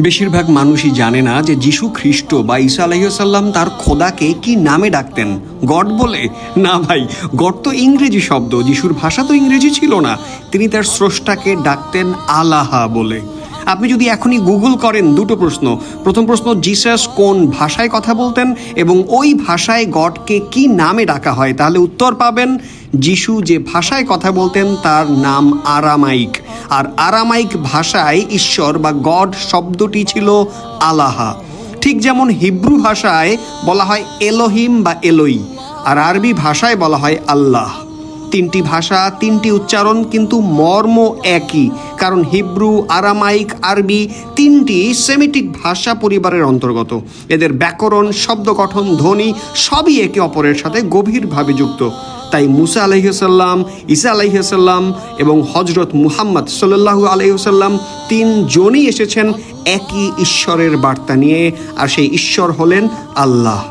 বেশিরভাগ মানুষই জানে না যে যিশু খ্রিস্ট বা ঈসা আলাইসাল্লাম তার খোদাকে কি নামে ডাকতেন। গড বলে, না ভাই, গড তো ইংরেজি শব্দ, যিশুর ভাষা তো ইংরেজি ছিল না। তিনি তার স্রষ্টাকে ডাকতেন আলাহা বলে। আপনি যদি এখনই গুগল করেন দুটো প্রশ্ন। প্রথম প্রশ্ন, জিসাস কোন ভাষায় কথা বলতেন? এবং ওই ভাষায় গডকে কি নামে ডাকা হয়? তাহলে উত্তর পাবেন, যিশু যে ভাষায় কথা বলতেন তার নাম আরামাইক। আর আরামাইক ভাষায় ঈশ্বর বা গড শব্দটি ছিল আলাহা। ঠিক যেমন হিব্রু ভাষায় বলা হয় এলোহিম বা এলোই, আর আরবি ভাষায় বলা হয় আল্লাহ। তিনটি ভাষা, তিনটি উচ্চারণ কিন্তু মর্ম একই, কারণ হিব্রু, আরামাইক, আরবি তিনটি সেমিটিক ভাষা পরিবারের অন্তর্গত। এদের ব্যাকরণ শব্দ গঠন ধ্বনি সবই একে অপরের সাথে গভীরভাবে যুক্ত। তাই মুসা আলহিহসাল্লাম ঈসা আলহিহসাল্লাম এবং হজরত মুহাম্মদ সাল্লু আলহিহসাল্লাম তিনজনই এসেছেন একই ঈশ্বরের বার্তা নিয়ে, আর সেই ঈশ্বর হলেন আল্লাহ।